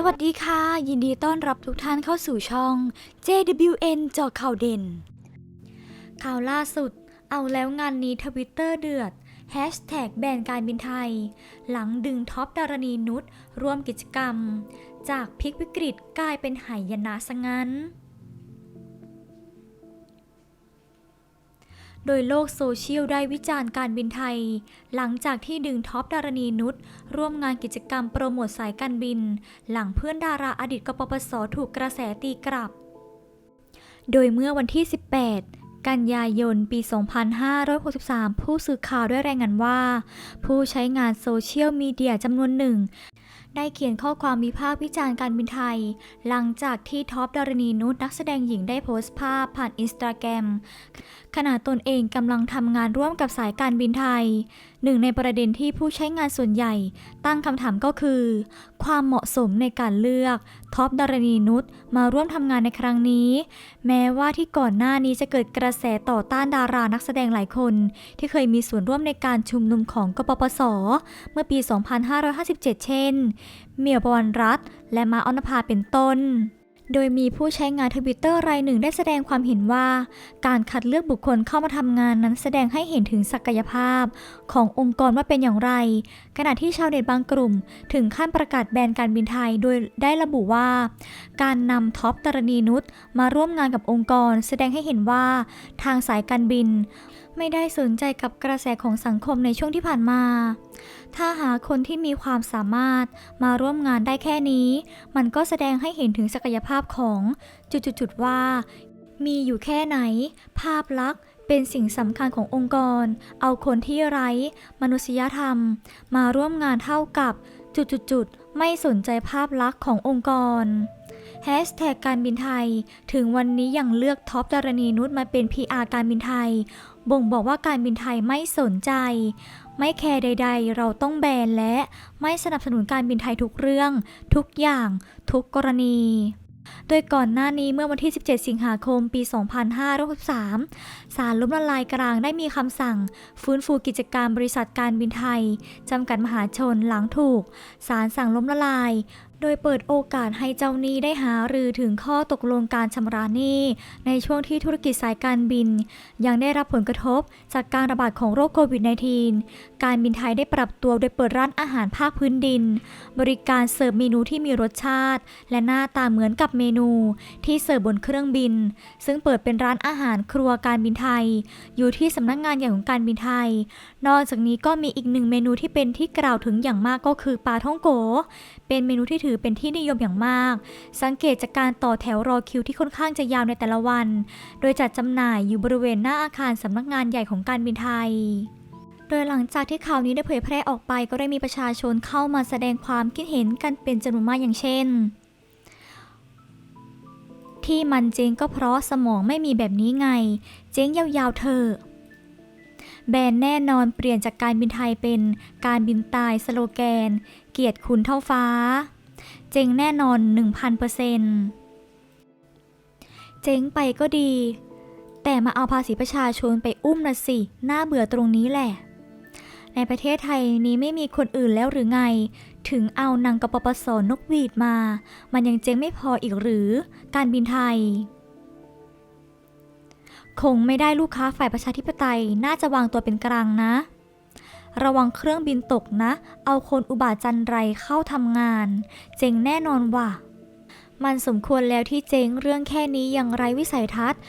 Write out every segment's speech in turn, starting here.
สวัสดีค่ะ ยินดีต้อนรับทุกท่านเข้าสู่ช่อง JWN จอข่าวเด่น ข่าวล่าสุด เอาแล้วงานนี้ทวิตเตอร์เดือดแฮชแท็กแบนการบินไทย หลังดึงท็อปดารณีนุชร่วมกิจกรรม จากพลิกวิกฤตกลายเป็นหายนะซะงั้น โดยโลกโซเชียลได้วิจารณ์การบินไทย หลังจากที่ดึงท็อปดารณีนุชร่วมงานกิจกรรมโปรโมทสายการบิน หลังเพื่อนดาราอดีตกปปสถูกกระแสตีกลับ โดยเมื่อวันที่ 18กันยายน ปี 2563 ผู้สื่อข่าวได้รายงานว่า ผู้ใช้งานโซเชียลมีเดียจำนวนหนึ่ง ได้เขียนข้อความวิพากษ์วิจารณ์การบินไทย หลังจากที่ท็อปดารณีนุชนักแสดงหญิงได้โพสต์ภาพผ่านอินสตาแกรมขณะตนเองกำลังทำงานร่วมกับสายการบินไทย หนึ่งในประเด็นที่ผู้ใช้งานส่วนใหญ่ตั้งคำถามก็คือ ความเหมาะสมในการเลือกท็อปดารณีนุชมาร่วมทำงานในครั้งนี้ แม้ว่าที่ก่อนหน้านี้จะเกิดกระแสต่อต้านดารานักแสดงหลายคน ที่เคยมีส่วนร่วมในการชุมนุมของกปปส เมื่อปี 2557 เช่น เมียวประวันรัตและมาออนภาเป็นต้น โดยมีผู้ใช้งานทวิตเตอร์รายหนึ่งได้แสดงความเห็นว่า การคัดเลือกบุคคลเข้ามาทำงานนั้นแสดงให้เห็นถึงศักยภาพ ขององค์กรว่าเป็นอย่างไร ขณะที่ชาวเน็ตบางกลุ่ม ถึงขั้นประกาศแบนการบินไทยโดยได้ระบุว่า การนำท็อปตรณีนุชมาร่วมงานกับองค์กร แสดงให้เห็นว่าทางสายการบิน ไม่ได้สนใจกับกระแสของสังคมในช่วงที่ผ่านมา ถ้าหาคนที่มีความสามารถมาร่วมงานได้แค่นี้ มันก็แสดงให้เห็นถึงศักยภาพของจุดๆว่า มีอยู่แค่ไหน ภาพลักษณ์เป็นสิ่งสำคัญขององค์กร เอาคนที่ไร้ มนุษยธรรม มาร่วมงานเท่ากับจุดๆๆไม่สนใจภาพลักษณ์ขององค์กรแฮชแท็กการบินไทย ถึงวันนี้ยังเลือกท็อปดารณีนุชมาเป็น PR การบินไทย บ่งบอกว่าการบินไทยไม่สนใจ ไม่แคร์ใด ๆ เราต้องแบนและไม่สนับสนุนการบินไทยทุกเรื่อง ทุกอย่าง ทุกกรณีโดยก่อนหน้านี้เมื่อวันที่ 17 สิงหาคม ปี 2563ศาลล้มละลายกลางได้มีคำสั่ง ฟื้นฟูกิจการบริษัทการบินไทย จำกัดมหาชนหลังถูกศาลสั่งล้มละลาย โดยเปิดโอกาสให้เจ้าหนี้ได้หารือถึงข้อตกลงการชำระหนี้ ในช่วงที่ธุรกิจสายการบิน ยังได้รับผลกระทบจากการระบาดของโรคโควิด -19 การบินไทยได้ปรับตัวโดยเปิดร้านอาหารภาคพื้นดิน บริการเสิร์ฟเมนูที่มีรสชาติ และหน้าตาเหมือนกับเมนูที่เสิร์ฟบนเครื่องบิน ซึ่งเปิดเป็นร้านอาหารครัวการบินไทย อยู่ที่สำนักงานใหญ่ของการบินไทย นอกจากนี้ก็มีอีกหนึ่งเมนูที่เป็นที่กล่าวถึงอย่างมากก็คือปลาท่องโก เป็นเมนูที่ถือเป็นที่นิยมอย่างมาก สังเกตจากการต่อแถวรอคิวที่ค่อนข้างจะยาวในแต่ละวัน โดยจัดจำหน่ายอยู่บริเวณหน้าอาคารสำนักงานใหญ่ของการบินไทยโดยหลังจากที่ข่าวนี้ได้เผยแพร่ออกไปก็ได้มีประชาชนเข้ามาแสดงความคิดเห็นกันเป็นจำนวนมากอย่างเช่น ที่มันเจ๊งก็เพราะสมองไม่มีแบบนี้ไง เจ๊งยาวๆเถอแบรนด์แน่นอนเปลี่ยนจากการบินไทยเป็นการบินตายสโลแกน เกียรติคุณเท่าฟ้า เจ๊งแน่นอน 1,000%เจ๊งไปก็ดี แต่มาเอาภาษีประชาชนไปอุ้มนะสิ น่าเบื่อตรงนี้แหละ ในประเทศไทยนี้ไม่มีคนอื่นแล้วหรือไง ถึงเอานางกปปสนกหวีดมา มันยังเจ๊งไม่พออีกหรือ การบินไทย คงไม่ได้ลูกค้าฝ่ายประชาธิปไตยน่าจะวางตัวเป็นกลางนะ ระวังเครื่องบินตกนะ เอาคนอุบาจันไรเข้าทำงาน เจงแน่นอนว่ะ มันสมควรแล้วที่เจ๊งเรื่องแค่นี้ยังไรวิสัยทัศน์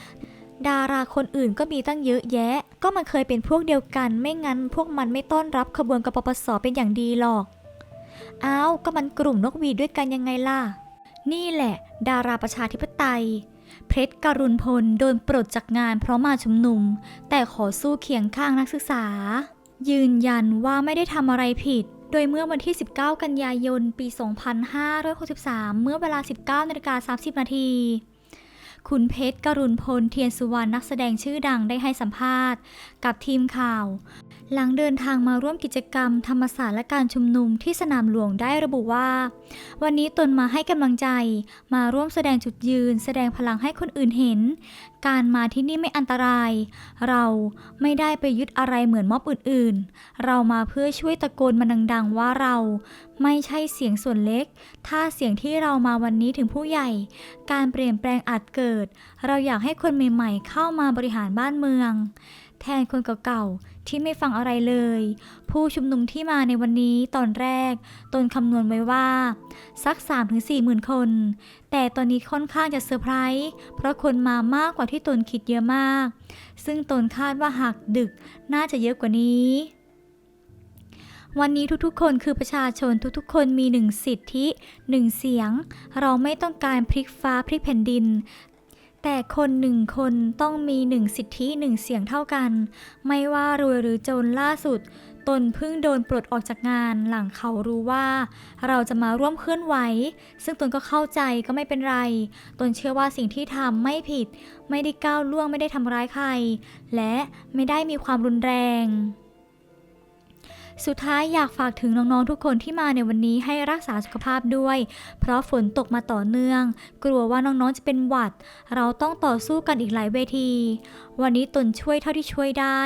ดาราคนอื่นก็มีตั้งเยอะแยะ ก็มันเคยเป็นพวกเดียวกัน ไม่งั้นพวกมันไม่ต้อนรับขบวนกปปสเป็นอย่างดีหรอก อ้าว ก็มันกลุ่มนกหวีดด้วยกันยังไงล่ะ นี่แหละ ดาราประชาธิปไตยเพชรกรุณพล โดนปลดจากงานเพราะมาชุมนุม แต่ขอสู้เคียงข้างนักศึกษา ยืนยันว่าไม่ได้ทำอะไรผิด โดยเมื่อวันที่ 19 กันยายน ปี 2563 เมื่อเวลา 19นาฬิกา30 นาทีคุณเพชรกรุณพลเทียนสุวรรณนักแสดงชื่อดังได้ให้สัมภาษณ์ กับทีมข่าว หลังเดินทางมาร่วมกิจกรรมธรรมศาสตร์และการชุมนุมที่สนามหลวงได้ระบุว่า วันนี้ตนมาให้กำลังใจ มาร่วมแสดงจุดยืน แสดงพลังให้คนอื่นเห็น การมาที่นี่ไม่อันตราย เราไม่ได้ไปยึดอะไรเหมือนม็อบอื่นๆ เรามาเพื่อช่วยตะโกนมันดังๆ ว่าเราไม่ใช่เสียงส่วนเล็ก ถ้าเสียงที่เรามาวันนี้ถึงผู้ใหญ่ การเปลี่ยนแปลงอาจเกิด เราอยากให้คนใหม่ๆ เข้ามาบริหารบ้านเมือง แทนคนเก่าๆที่ไม่ฟังอะไรเลย ผู้ชุมนุมที่มาในวันนี้ตอนแรก ตนคำนวณไว้ว่า สัก 3-4หมื่นคน แต่ตอนนี้ค่อนข้างจะเซอร์ไพรส์เพราะคนมามากกว่าที่ตนคิดเยอะมาก ซึ่งตนคาดว่าหากดึกน่าจะเยอะกว่านี้วันนี้ทุกๆ คนคือประชาชนทุกๆ คนมีหนึ่งสิทธิหนึ่งเสียง เราไม่ต้องการพลิกฟ้าพลิกแผ่นดิน แต่คนหนึ่งคนต้องมีหนึ่งสิทธิหนึ่งเสียงเท่ากัน ไม่ว่ารวยหรือจนล่าสุด ตนเพิ่งโดนปลดออกจากงานหลังเขารู้ว่า เราจะมาร่วมเคลื่อนไหว ซึ่งตนก็เข้าใจก็ไม่เป็นไร ตนเชื่อว่าสิ่งที่ทำไม่ผิด ไม่ได้ก้าวล่วงไม่ได้ทำร้ายใคร และไม่ได้มีความรุนแรง สุดท้ายอยากฝากถึงน้องๆทุกคนที่มาในวันนี้ให้รักษาสุขภาพด้วย เพราะฝนตกมาต่อเนื่อง กลัวว่าน้องๆจะเป็นหวัด เราต้องต่อสู้กันอีกหลายเวที วันนี้ตนช่วยเท่าที่ช่วยได้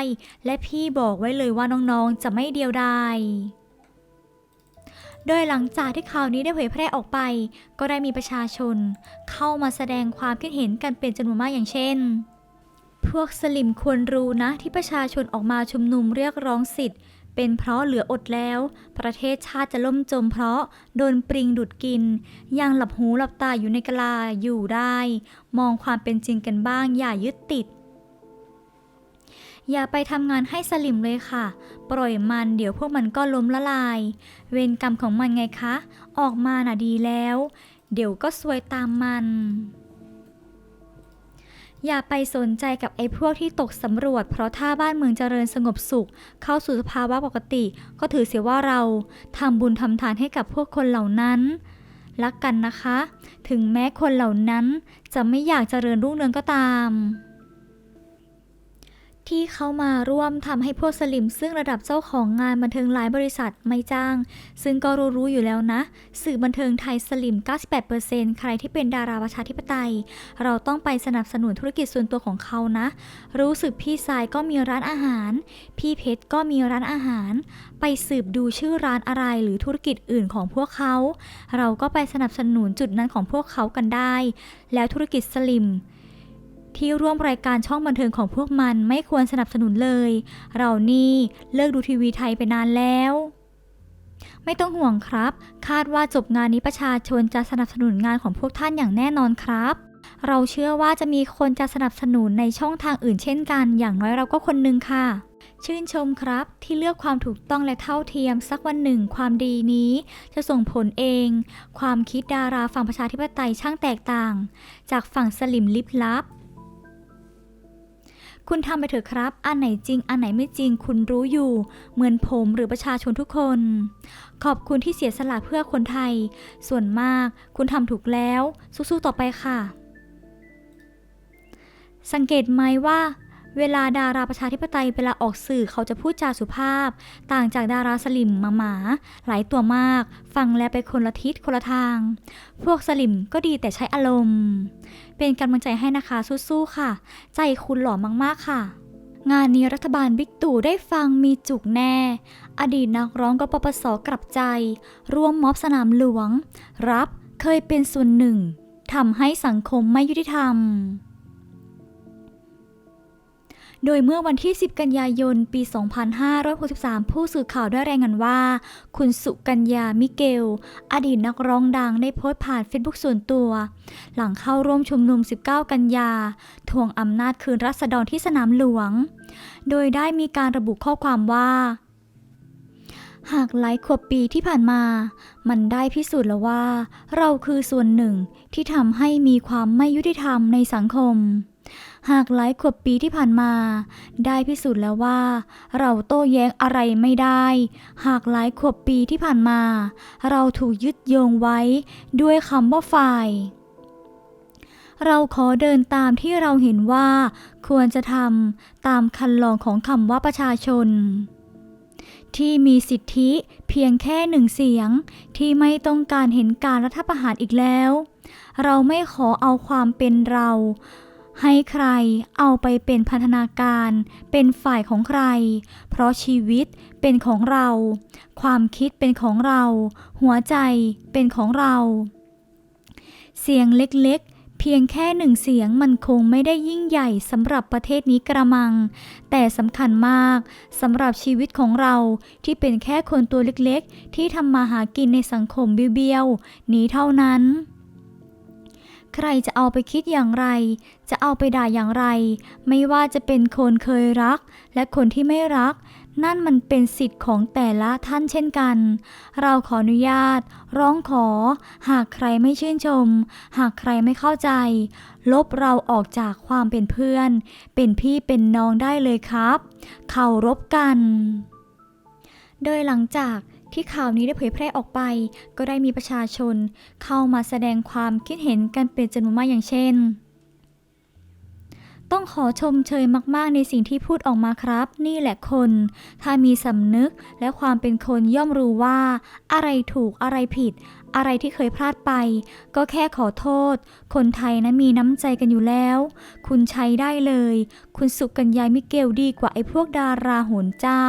และพี่บอกไว้เลยว่าน้องๆจะไม่เดียวดายโดยหลังจากที่ข่าวนี้ได้เผยแพร่ออกไป ก็ได้มีประชาชน เข้ามาแสดงความคิดเห็นกันเป็นจำนวนมากอย่างเช่น พวกสลิมควรรู้นะที่ประชาชนออกมาชุมนุมเรียกร้องสิทธิ์ เป็นเพราะเหลืออดแล้ว ประเทศชาติจะล่มจมเพราะโดนปริงดูดกิน ยังหลับหูหลับตาอยู่ในกะลาอยู่ได้ มองความเป็นจริงกันบ้างอย่ายึดติด อย่าไปทำงานให้สลิมเลยค่ะ ปล่อยมันเดี๋ยวพวกมันก็ล้มละลาย เวรกรรมของมันไงคะ ออกมาน่ะดีแล้ว เดี๋ยวก็ซวยตามมัน อย่าไปสนใจกับไอ้พวกที่ตกสำรวจ เพราะถ้าบ้านเมืองเจริญสงบสุข เข้าสู่สภาวะปกติ ก็ถือเสียว่าเราทำบุญทำทานให้กับพวกคนเหล่านั้นรักกันนะคะ ถึงแม้คนเหล่านั้นจะไม่อยากเจริญรุ่งเรืองก็ตาม ที่เขามาร่วมทำให้พวกสลิม ซึ่งระดับเจ้าของงานบันเทิงหลายบริษัทไม่จ้าง ซึ่งก็รู้ๆอยู่แล้วนะ สื่อบันเทิงไทยสลิม 98%ใครที่เป็นดาราประชาธิปไตย เราต้องไปสนับสนุนธุรกิจส่วนตัวของเขานะ รู้สึกพี่สายก็มีร้านอาหาร พี่เพชรก็มีร้านอาหาร ไปสืบดูชื่อร้านอะไรหรือธุรกิจอื่นของพวกเขา เราก็ไปสนับสนุนจุดนั้นของพวกเขากันได้ แล้วธุรกิจสลิม ที่ร่วมรายการช่องบันเทิงของพวกมันไม่ควรสนับสนุนเลย เรานี่เลิกดูทีวีไทยไปนานแล้ว ไม่ต้องห่วงครับ คาดว่าจบงานนี้ประชาชนจะสนับสนุนงานของพวกท่านอย่างแน่นอนครับ เราเชื่อว่าจะมีคนจะสนับสนุนในช่องทางอื่นเช่นกัน อย่างน้อยเราก็คนหนึ่งค่ะชื่นชมครับที่เลือกความถูกต้องและเท่าเทียม สักวันหนึ่งความดีนี้ จะส่งผลเอง ความคิดดาราฝั่งประชาธิปไตยช่างแตกต่าง จากฝั่งสลิมลิบลับ คุณทำไปเถอะครับ อันไหนจริง อันไหนไม่จริง คุณรู้อยู่ เหมือนผมหรือประชาชนทุกคน ขอบคุณที่เสียสละเพื่อคนไทย ส่วนมากคุณทำถูกแล้ว สู้ๆต่อไปค่ะ สังเกตไหมว่า เวลาดาราประชาธิปไตยเวลาออกสื่อเขาจะพูดจาสุภาพ ต่างจากดาราสลิมมาหมา หลายตัวมาก ฟังแล้วไปคนละทิศคนละทาง พวกสลิมก็ดีแต่ใช้อารมณ์ เป็นกำลังใจให้นะคะสู้ๆค่ะ ใจคุณหล่อมากๆค่ะ งานนี้รัฐบาลบิ๊กตู่ได้ฟังมีจุกแน่ อดีตนักร้องกปปสกลับใจ ร่วมม็อบสนามหลวง รับเคยเป็นส่วนหนึ่งทำให้สังคมไม่ยุติธรรม โดยเมื่อวันที่ 10 กันยายน ปี 2563 ผู้สื่อข่าวได้รายงานว่า คุณสุกัญญา มิเกล อดีตนักร้องดังได้โพสต์ผ่านเฟซบุ๊กส่วนตัว หลังเข้าร่วมชุมนุม 19 กันยา ทวงอำนาจคืนรัษฎรที่สนามหลวง โดยได้มีการระบุข้อความว่าหากหลายขวบปีที่ผ่านมา มันได้พิสูจน์แล้วว่า เราคือส่วนหนึ่งที่ทำให้มีความไม่ยุติธรรมในสังคม หากหลายขวบปีที่ผ่านมา ได้พิสูจน์แล้วว่า เราโต้แย้งอะไรไม่ได้ หากหลายขวบปีที่ผ่านมา เราถูกยึดโยงไว้ด้วยคำว่าฝ่าย เราขอเดินตามที่เราเห็นว่า ควรจะทำตามคันลองของคำว่าประชาชน ที่มีสิทธิเพียงแค่หนึ่งเสียงที่ไม่ต้องการเห็นการรัฐประหารอีกแล้ว เราไม่ขอเอาความเป็นเรา ให้ใครเอาไปเป็นพันธนาการ เป็นฝ่ายของใคร เพราะชีวิตเป็นของเรา ความคิดเป็นของเรา หัวใจเป็นของเรา เสียงเล็กๆ เพียงแค่หนึ่งเสียงมันคงไม่ได้ยิ่งใหญ่สำหรับประเทศนี้กระมัง แต่สำคัญมากสำหรับชีวิตของเราที่เป็นแค่คนตัวเล็กๆ ที่ทำมาหากินในสังคมเบี้ยวๆนี้เท่านั้น ใครจะเอาไปคิดอย่างไร จะเอาไปด่าอย่างไร ไม่ว่าจะเป็นคนเคยรัก และคนที่ไม่รัก นั่นมันเป็นสิทธิ์ของแต่ละท่านเช่นกัน เราขออนุญาต ร้องขอ หากใครไม่ชื่นชม หากใครไม่เข้าใจ ลบเราออกจากความเป็นเพื่อน เป็นพี่เป็นน้องได้เลยครับ เคารพกัน โดยหลังจาก ที่ข่าวนี้ได้เผยแพร่ออกไป ก็ได้มีประชาชนเข้ามาแสดงความคิดเห็นกันเป็นจำนวนมากอย่างเช่น ต้องขอชมเชยมาก ๆ ในสิ่งที่พูดออกมาครับ นี่แหละคน ถ้ามีสำนึกและความเป็นคนย่อมรู้ว่า อะไรถูกอะไรผิด อะไรที่เคยพลาดไป ก็แค่ขอโทษ คนไทยนะมีน้ำใจกันอยู่แล้ว คุณใช้ได้เลย คุณสุกัญญามิเกลดีกว่าไอ้พวกดาราโหนเจ้า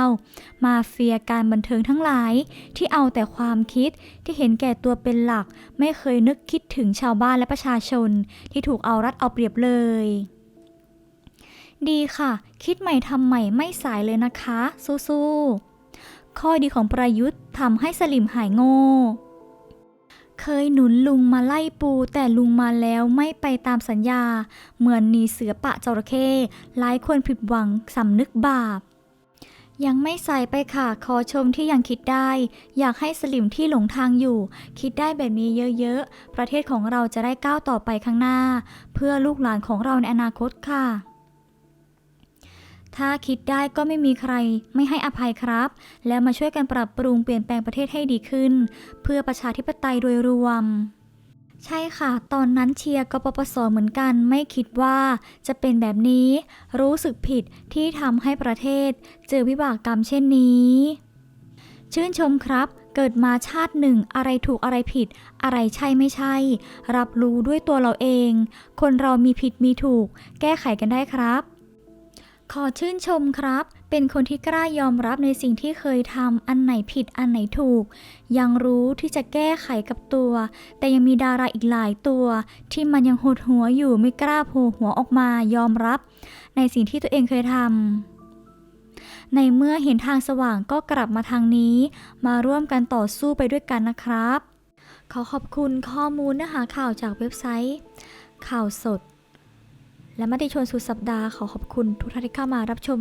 มาเฟียการบันเทิงทั้งหลาย ที่เอาแต่ความคิดที่เห็นแก่ตัวเป็นหลัก ไม่เคยนึกคิดถึงชาวบ้านและประชาชน ที่ถูกเอารัดเอาเปรียบเลย ดีค่ะ คิดใหม่ทำใหม่ไม่สายเลยนะคะ สู้ๆข้อดีของประยุทธ์ทำให้สลิมหายโง่ เคยหนุนลุงมาไล่ปูแต่ลุงมาแล้วไม่ไปตามสัญญา เหมือนหนีเสือปะจระเข้หลายคนผิดหวังสำนึกบาปยังไม่ใส่ไปค่ะ ขอชมที่ยังคิดได้ อยากให้สลิมที่หลงทางอยู่ คิดได้แบบนี้เยอะๆ ประเทศของเราจะได้ก้าวต่อไปข้างหน้า เพื่อลูกหลานของเราในอนาคตค่ะ ถ้าคิดได้ก็ไม่มีใครไม่ให้อภัยครับ แล้วมาช่วยกันปรับปรุงเปลี่ยนแปลงประเทศให้ดีขึ้น เพื่อประชาธิปไตยโดยรวม ใช่ค่ะ ตอนนั้นเชียร์กปปสเหมือนกัน ไม่คิดว่าจะเป็นแบบนี้ รู้สึกผิดที่ทำให้ประเทศ เจอวิบากกรรมเช่นนี้ ชื่นชมครับเกิดมาชาติหนึ่งอะไรถูกอะไรผิด อะไรใช่ไม่ใช่ รับรู้ด้วยตัวเราเอง คนเรามีผิดมีถูก แก้ไขกันได้ครับ ขอชื่นชมครับ เป็นคนที่กล้ายอมรับในสิ่งที่เคยทำ อันไหนผิดอันไหนถูก ยังรู้ที่จะแก้ไขกับตัว แต่ยังมีดาราอีกหลายตัว ที่มันยังหดหัวอยู่ไม่กล้าโผล่หัวออกมายอมรับ ในสิ่งที่ตัวเองเคยทำ ในเมื่อเห็นทางสว่างก็กลับมาทางนี้ มาร่วมกันต่อสู้ไปด้วยกันนะครับ ขอขอบคุณข้อมูลเนื้อหาข่าวจากเว็บไซต์ ข่าวสด และมติชนสุดสัปดาห์ขอขอบคุณทุกท่านที่เข้ามารับชม